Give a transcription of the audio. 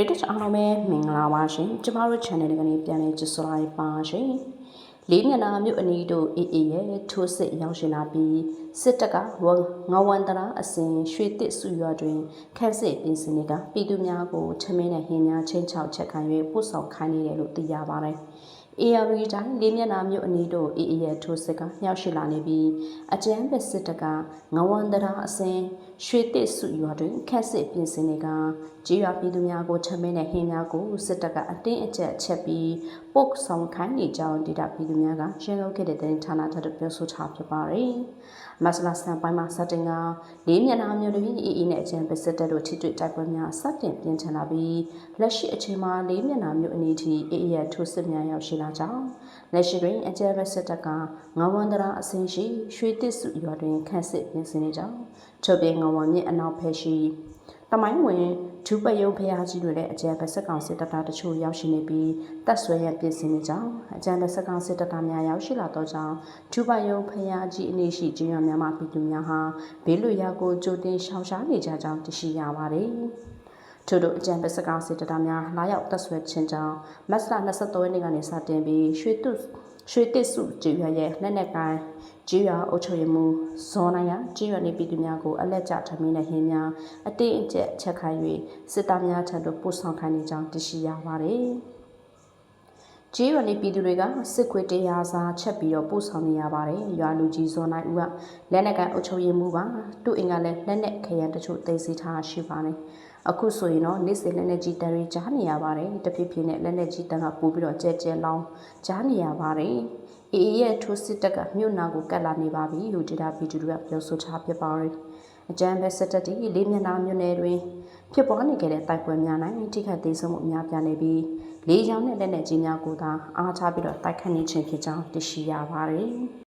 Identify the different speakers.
Speaker 1: British အားလုံးပဲမင်္ဂလာပါရှင်ကျမတို့ channel ကနေပြန်လည်ကြည့်ဆိုလိုက်ပါရှင်လေးမျက်နှာမြို့အနီးတို့အေးအေးရဲ့ထိုးစစ်ရောက်ရှင်လာပြီးစစ်တပ်ကဝငဝန်တရာအစဉ်ရွှေတစ်စုရွာတွင်ခက်စစ်ပြင်ဆင်နေတာပြည်သူများကိုချမင်းနဲ့ဟင်းများချင်းချောက်ချက်ခံ၍ပို့ဆောင်ခိုင်းနေတယ်လို့သိရပါတယ် ARV တိုင်းလေးမျက်နှာမြို့အနီးတို့အေးအေးရဲ့ထိုးစစ်ကမြောက်ရှိလာနေပြီးအကြမ်းဖက်စစ်တပ်ကငဝန်တရာအစဉ်ရွှေတစ်စုရွာတွင်ခက်စစ်ပြင်ဆင်နေကကြေးရွာပြည်သူများကိုချမင်းနဲ့ဟင်းများကိုစစ်တပ်ကအတင်းအကျပ်ချက်ပြီးပုတ်ဆောင်ခိုင်းနေကြောင်းဒေတာပြည်သူများကရှင်းလုပ်ခဲ့တဲ့တဲ့ဌာနထပ်ပြောဆိုထားဖြစ်ပါတယ်။မဆလာစံပိုင်းမှာစတင်ကလေးမျက်နှာမြို့တွင်အေးအေးနဲ့အကြမ်းဖက်စစ်တပ်တို့ထိတွေ့တိုက်ပွဲများစတင်ပြင်းထန်လာပြီးလက်ရှိအချိန်မှာလေးမျက်နှာမြို့အနီးထိအေးအေးရဲ့ထိုးစစ်များရောက်ရှိလာကြောင်းလက်ရှိတွင်အကြမ်းဖက်စစ်တပ်ကငဝန်တရာအစင်းရှိရွှေတစ်စုရွာတွင်ခန့်စစ်ပြင်ဆင်နေကြောင်းချုပ်ပြေငဝန်မြစ်အနောက်ဖက်ရှိတမိုင်းဝင်ဒုပယုံဖျားကြီးတွေလည်းအကြံဖက်ဆက်ကောင်စစ်တပ်သားတချို့ရောက်ရှိနေပြီးတပ်ဆွဲရပြင်ဆင်နေကြောင်းအကြံဖက်ဆက်ကောင်စစ်တပ်သားများရောက်ရှိလာတော့ကြောင်းဒုပယုံဖျားကြီးအနေရှိကျင်းရများမှပြည်သူများဟာဘေးလွရာကိုကြိုတင်ရှောင်ရှားနေကြကြောင်းသိရှိရပါတယ် ထို့တို့အကြံပစကောင်စစ်တပ်သားများလာရောက်တပ်ဆွဲခြင်းကြောင့်မတ်လ23ရက်နေ့ကနေစတင်ပြီးရွှေတုရွှေတစ်စုကျေးရွာရဲ့လက်နက်ကိုင်းကျေးရွာအုပ်ချုပ်ရေးမှူးဇော်နိုင်ကကျေးရွာနေပြည်သူများကိုအလက်ကျထမင်းနဲ့ဟင်းများအတိအကျက်ချက်ခိုင်း၍စစ်သားများထံသို့ပို့ဆောင်ခိုင်းနေကြောင်းသိရှိရပါတယ်။ ကျေးရွာနေပြည်သူတွေကစစ်ခွေတရားစားချက်ပြီးတော့ပို့ဆောင်နေရပါတယ်။ရွာလူကြီးဇော်နိုင်ဦးကလက်နက်ကန်အုပ်ချုပ်ရေးမှူးပါ။သူ့အင်ကလည်းလက်နက်ခရမ်းတချို့သိမ်းဆည်းထားရှိပါတယ်။အခုဆိုရင်တော့နေ့စဉ်လက်နက်ကြီးတရီကြားနေရပါတယ်။တဖြည်းဖြည်းနဲ့လက်နက်ကြီးတန်းကပို့ပြီးတော့ကြဲကြဲလောင်းကြားနေရပါတယ်။အေးရဲ့ထိုးစစ်တပ်ကမြို့နာကိုကတ်လာနေပါပြီလို့ဒေတာဗီဒီယိုကပြောဆိုထားဖြစ်ပါတယ်။ အကြမ်းဖက်စစ်တပ်တီလေးမျက်နှာမြို့နယ်တွင်ဖြစ်ပွားနေခဲ့တဲ့တိုက်ပွဲများ၌ထိခိုက်သေးဆုံးမှုအများပြားနေပြီးလေးချောင်းနဲ့လက်နက်ကြီးများကိုသာအားထားပြီးတော့တိုက်ခတ်နေခြင်းဖြစ်ကြောင်းသိရှိရပါတယ်။